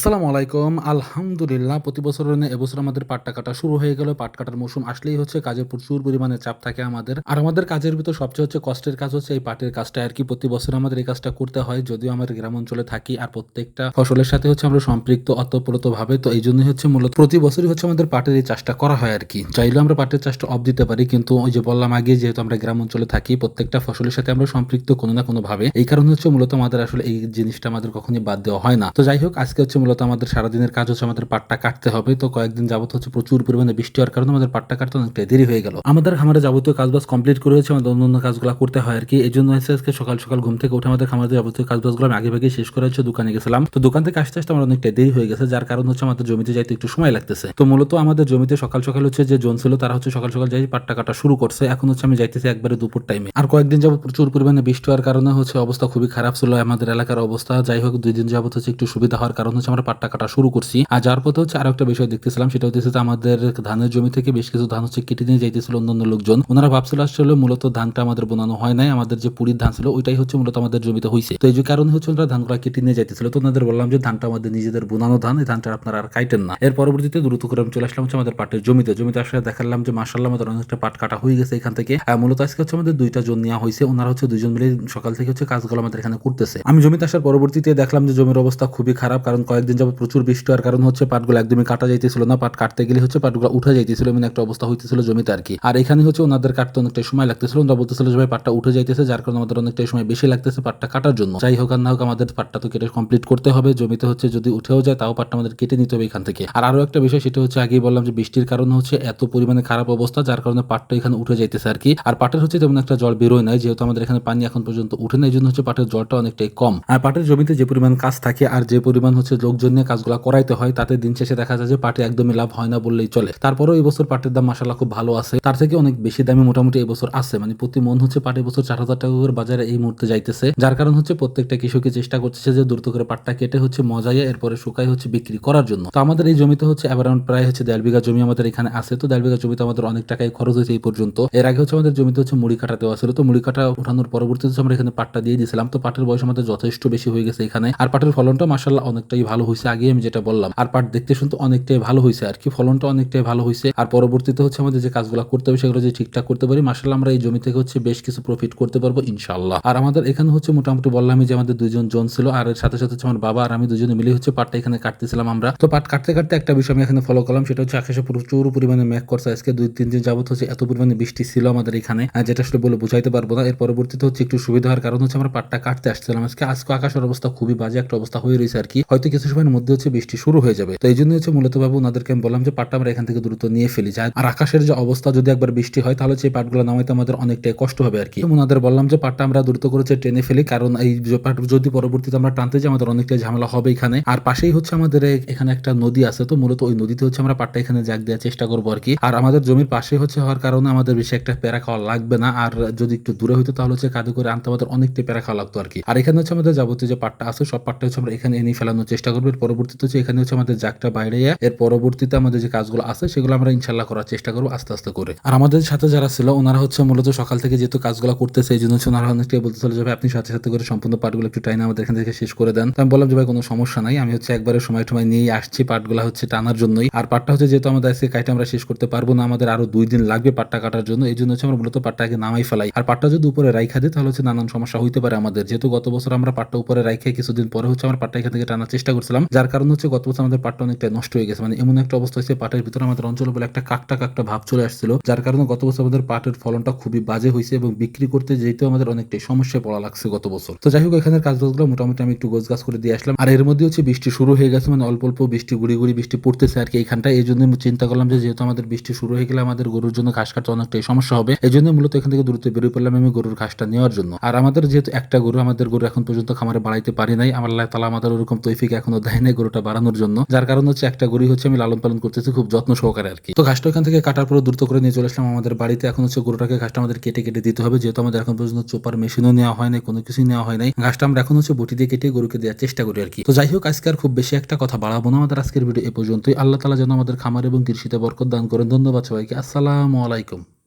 আসসালামু আলাইকুম। আলহামদুলিল্লাহ, প্রতি ন্যায় এবছর আমাদের পাট্টা কাটা শুরু হয়ে গেল। পাট কাটার মৌসুম আসলেই হচ্ছে, কাজের প্রচুর পরিমাণে চাপ থাকে আমাদের। আর আমাদের কাজের ভিতর সবচেয়ে হচ্ছে কষ্টের কাজ হচ্ছে এই পাটের কাজটা আর কি। প্রতি বছর আমাদের এই কাজটা করতে হয়, যদিও আমাদের গ্রাম অঞ্চলে থাকি। আর প্রত্যেকটা ফসলের সাথে হচ্ছে আমরা সম্পৃক্ত অতপ্রত ভাবে তো এই জন্যই হচ্ছে মূলত প্রতি বছরই হচ্ছে আমাদের পাটের এই চাষটা করা হয় আর কি। চাইলে আমরা পাটের চাষটা অফ দিতে পারি, কিন্তু ওই যে বললাম আগে, যেহেতু আমরা গ্রাম অঞ্চলে থাকি, প্রত্যেকটা ফসলের সাথে আমরা সম্পৃক্ত কোনো না কোনো ভাবে এই কারণে হচ্ছে মূলত আমাদের আসলে এই জিনিসটা আমাদের কখনই বাদ দেওয়া হয় না। তো যাই হোক, আজকে হচ্ছে মূলত আমাদের সারাদিনের কাজ হচ্ছে আমাদের পাটটা কাটতে হবে। তো কয়েকদিন যাবত হচ্ছে প্রচুর পরিমাণে বৃষ্টি হওয়ার কারণে আমাদের পাটটা কাটতে অনেকটা দেরি হয়ে গেল। আমাদের খামারে যাবতীয় কাজবাজ কমপ্লিট করে হচ্ছে আমাদের অন্য কাজগুলো করতে হয় আর কি এই জন্য হচ্ছে আজকে সকাল সকাল ঘুম থেকে উঠে আমাদের খামারে যাবতীয় কাজবাজগুলো আমি আগে ভাগে শেষ করে হচ্ছে দোকানে গেছিলাম। তো দোকান থেকে আসতে আসতে আমার অনেকটা দেরি হয়ে গেছে, যার কারণ হচ্ছে আমাদের জমিতে যাইতে একটু সময় লাগতেছে। তো মূলত আমাদের জমিতে সকাল সকাল হচ্ছে যে জন ছিল, তারা হচ্ছে সকাল সকাল যাই পাট্টা কাটা শুরু করছে। এখন হচ্ছে আমি যাইতেছি একবারে দুপুর টাইমে আর কয়েকদিন যাবত প্রচুর পরিমাণে বৃষ্টি হওয়ার কারণে হচ্ছে অবস্থা খুবই খারাপ ছিল আমাদের এলাকার অবস্থা। যাই হোক, দুই দিন যাবত হচ্ছে একটু সুবিধা হওয়ার কারণ হচ্ছে আমরা পাট্টা কাটা শুরু করছি। আর যার পথে হচ্ছে আরও একটা বিষয় দেখতেছিলাম, সেটা হচ্ছে আমাদের ধানের জমি থেকে বেশ কিছু ধান হচ্ছে কেটে নিয়ে যাইতেছিল অন্যান্য লোকজন। ওনারা ভাবছিল আসলে মূলত ধানটা আমাদের বোনানো হয় নাই, আমাদের যে পুরীর ধান ছিল ওইটাই হচ্ছে মূলত আমাদের জমিতে হয়েছে তো এই যে কারণে হচ্ছে ওনারা ধানগুলো কেটে নিয়ে যাইতেছিল। তো ওনাদের বললাম যে ধানটা আমাদের নিজেদের বোনানো ধান, এই ধানটা আপনারা আর কাইটেন না। এর পরবর্তীতে দ্রুত করে আমি চলে আসলাম হচ্ছে আমাদের পাটের জমিতে। জমিতে আসলে দেখালাম যে মাসাল্লাহ আমাদের অনেকটা পাট কাটা হয়ে গেছে এখান থেকে। মূলত আজকে হচ্ছে আমাদের দুইটা জন নেওয়া হয়েছে ওনারা হচ্ছে দুজন মিলে সকাল থেকে হচ্ছে কাজগুলো আমাদের এখানে করতেছে। আমি জমিতে আসার পরবর্তীতে দেখলাম যে জমির অবস্থা খুবই খারাপ, কারণ কয়েকদিন যাবত প্রচুর বৃষ্টি হওয়ার কারণ হচ্ছে পাটগুলো একদমই কাটা যাইতেছিল না, পাট কাটতে গেলে হচ্ছে পাটগুলো উঠে যাইতেছিল এমন একটা অবস্থা হইতেছিল জমিতে আর কি আর এখানে হচ্ছে ওনাদের কাটতে অনেকটা সময় লাগতেছিল, ওনারা বলতেছিল যে, ভাই, পাটটা উঠে যাইতেছে, যার কারণে আমাদের অনেকটা সময় বেশি লাগতেছে পাটটা কাটার জন্য। যাই হোক আর না হোক, আমাদের পাটটা তো কেটে কমপ্লিট করতে হবে, জমিতে হচ্ছে যদি উঠেও যায়, তাও পাটটা আমাদের কেটে নিতে হবে এখান থেকে। আর আরও একটা বিষয়, সেটা হচ্ছে আগেই বললাম যে, বৃষ্টির কারণে হচ্ছে এত পরিমাণে খারাপ অবস্থা, যার কারণে পাটটা এখানে উঠে যাইতেছে আর কি আর পাটের হচ্ছে তেমন একটা জল বেরোয় নাই, যেহেতু আমাদের এখানে পানি এখন পর্যন্ত উঠে না এই জন্য হচ্ছে পাটের জলটা অনেকটাই কম। আর পাটের জমিতে যে পরিমাণ কাজ থাকে, আর যে পরিমাণ হচ্ছে লোকজন নিয়ে কাজগুলো করাইতে হয়, তাতে দিন শেষে দেখা যায় যে পাটে একদমই লাভ হয় না বললেই চলে। তারপরেও এই বছর পাটের দাম মাসাল্লাহ খুব ভালো আছে। তার থেকে অনেক বেশি দামে মোটামুটি এই বছর আছে। মানে প্রতি মন হচ্ছে পাটের বছর চার হাজার টাকা করে বাজারে এই মুহূর্তে যাইতেছে। যার কারণ হচ্ছে প্রত্যেকটা কৃষকই চেষ্টা করতেছে যে দ্রুত করে পাটটা কেটে হচ্ছে মজাইয়া, এরপরে শুকাই হচ্ছে বিক্রি করার জন্য। তো আমাদের এই জমিতে হচ্ছে অ্যারাউন্ড প্রায় হচ্ছে দেড় বিঘা জমি আমাদের এখানে আছে। তো দেড় বিঘা জমিতে আমাদের অনেক টাকাই খরচ হয়েছে এই পর্যন্ত। এর আগে হচ্ছে আমাদের জমিতে হচ্ছে মুড়ি কাটা দেওয়া ছিল। তো মুড়ি কাটা ওঠানোর পরবর্তীতে আমরা এখানে পাটটা দিয়ে দিয়েছিলাম। তো পাটের বয়স আমাদের যথেষ্ট বেশি হয়ে গেছে এখানে। আর পাটের ফলনটা মাসাল্লাহ অনেকটাই ভালো হয়েছে আগে আমি যেটা বললাম। আর পাট দেখতে শুনতে অনেকটাই ভালো হয়েছে আর কি, ফলনটা অনেকটাই ভালো হয়েছে আর পরবর্তীতে হচ্ছে আমাদের যে কাজগুলো করতে হবে সেগুলো যে ঠিকঠাক করতে পারি মাসাল্লাহ আমরা এই জমি থেকে হচ্ছে বেশ কিছু প্রফিট করতে পারব ইনশাল্লাহ আর আমাদের এখানে হচ্ছে মোটামুটি বললামই যে আমাদের দুজন জন ছিল, আর এর সাথে সাথে হচ্ছে আমার বাবা আর আমি দুজনে মিলে হচ্ছে পাটটা এখানে কাটতেছিলাম আমরা। তো পাট কাটতে কাটতে একটা বিষয় আমি এখানে ফলো করলাম, সেটা হচ্ছে আকাশে প্রচুর পরিমাণে ম্যাক করছে। আজকে দুই, তিন দিন যাবত হচ্ছে এত পরিমাণে বৃষ্টি ছিল আমাদের এখানে যেটা আসলে বলে বুঝাইতে পারব না। এর পরবর্তীতে হচ্ছে একটু সুবিধা হওয়ার কারণ হচ্ছে আমরা পাটটা কাটতে আসছিলাম। আজকে আজকে আকাশের অবস্থা খুবই বাজে একটা অবস্থা হয়ে রয়েছে আর কি। হয়তো কিছু সময়ের মধ্যে হচ্ছে বৃষ্টি শুরু হয়ে যাবে। তো এই জন্য হচ্ছে মূলত বাবু ওনাদেরকে আমি বললাম যে পাটটা আমরা এখান থেকে দ্রুত নিয়ে ফেলি। যায় আর আকাশের যে অবস্থা যদি একবার বৃষ্টি হয়, তাহলে সেই পাটগুলো নামাইতে আমাদের অনেকটাই কষ্ট হবে আর কি। ওনাদের বললাম যে পাটটা আমরা দ্রুত করে হচ্ছে টেনে ফেলি, কারণ এই পাট যদি পরবর্তীতে আমরা টানতে যাই, আমাদের অনেকটাই ঝামেলা হবে এখানে। আর পাশেই হচ্ছে আমাদের এখানে একটা নদী আছে, তো মূলত ওই নদীতে হচ্ছে আমরা পাটটা এখানে জাগ দেওয়ার চেষ্টা করব আর কি। আর আমাদের জমির পাশে হচ্ছে হওয়ার কারণে আমাদের বেশি একটা প্যারা খাওয়া লাগবে না। আর যদি একটু দূরে হইতো, তাহলে হচ্ছে কাদু করে আনতে আমাদের অনেকটাই প্যারা খাওয়া লাগতো আর কি। আর এখানে হচ্ছে আমাদের যাবতীয় যে পাটটা আছে, সব পাটটা হচ্ছে আমরা এখানে এনে ফেলানোর চেষ্টা করব। এর পরবর্তীতে হচ্ছে এখানে হচ্ছে আমাদের জাগটা বাইরে এর পরবর্তীতে আমাদের যে কাজগুলো আছে, সেগুলো আমরা ইনশাল্লাহ করার চেষ্টা করব আস্তে আস্তে করে। আর আমাদের সাথে যারা ছিল, ওনারা হচ্ছে মূলত সকাল থেকে যেহেতু কাজগুলো করতেছে, এই জন্য হচ্ছে ওনারা অনেকটাই বলতেছিল যে, ভাই, আপনি সাথে সাথে করে সম্পূর্ণ পাটগুলো একটু টাইনে আমাদের এখান থেকে শেষ করে দেন। তো আমি বললাম যে, ভাই, কোনো সমস্যা নাই। আমি হচ্ছে একবারে সময় টময় নিয়েই আসছি পাটগুলো হচ্ছে টানার জন্যই। আর পাটটা হচ্ছে যেহেতু আমাদের আজকে কাইটা আমরা শেষ করতে পারব না, আমাদের আরও দুই দিন লাগবে পাটটা কাটার জন্য। এই জন্য হচ্ছে আমরা মূলত পাটটা আগে নামাই ফেলাই। আর পাটটা যদি উপরে রাইখা দিই, তাহলে হচ্ছে নানান সমস্যা হইতে পারে আমাদের। যেহেতু গত বছর আমরা পাটটা উপরে রাইখে কিছুদিন পরে হচ্ছে আমরা পাটটা এখান থেকে টানার চেষ্টা করছিলাম, যার কারণ হচ্ছে গত বছর আমাদের পাটটা অনেকটা নষ্ট হয়ে গেছে। মানে এমন একটা অবস্থা হয়েছে পাটের ভিতরে আমাদের অঞ্চলে বলে একটা কাকটা কাকটা ভাব চলে আসছিল, যার কারণে গত বছর আমাদের পাটের ফলনটা খুবই বাজে হয়েছে এবং বিক্রি করতে যেহেতু আমাদের অনেকটাই সমস্যায় পড়া লাগছে গত বছর। তো যাই হোক, এখানের কাজবাজগুলো মোটামুটি আমি একটু গোছ গাছ করে দিয়ে আসলাম। আর এর মধ্যে হচ্ছে বৃষ্টি শুরু হয়ে গেছে মানে অল্প অল্প বৃষ্টি, গুড়ি গুড়ি বৃষ্টি পড়তেছে আর কি এইখানটায়। এই জন্য চিন্তা করলাম যে যেহেতু আমাদের বৃষ্টি শুরু হয়ে গেলে আমাদের গরুর জন্য ঘাস কাটতে অনেকটাই সমস্যা হবে। এই জন্য মূলত এখান থেকে দূরত্ব বেরোয় পড়লাম আমি গরুর ঘাসটা নেওয়ার জন্য। আর আমাদের যেহেতু একটা গরু, আমাদের গরু এখন পর্যন্ত খামারে বাড়াইতে পারি নাই। আমার আল্লাহ তালা আমাদের ওরকম তৈফিক এখনও দেয় নাই গরুটা বাড়ানোর জন্য। যার কারণ হচ্ছে একটা গরু হচ্ছে আমি লালন পালন করতেছি খুব যত্ন সহকারে আর কি। তো ঘাসটা এখান থেকে কাটার পরে দ্রুত করে নিয়ে চলে আসলাম আমাদের বাড়িতে। এখন হচ্ছে গরুটাকে ঘাসটা আমাদের কেটে কেটে দিতে হবে। যেহেতু আমাদের এখন পর্যন্ত চোপার মেশিনও নেওয়া হয় নাই, কোনো কিছুই নেওয়া হয় নাই। ঘাসটা আমরা এখন হচ্ছে বটি দিয়ে কেটে গরুকে দেওয়ার চেষ্টা করি আর কি। তো যাই হোক, আজকে আর খুব বেশি একটা কথা বাড়াবো না আমাদের আজকের ভিডিও এ পর্যন্তই। আল্লাহ তালা যেন আমাদের খামার এবং কৃষিতে বরকত দান করেন। ধন্যবাদ সবাইকে। আসসালামু আলাইকুম।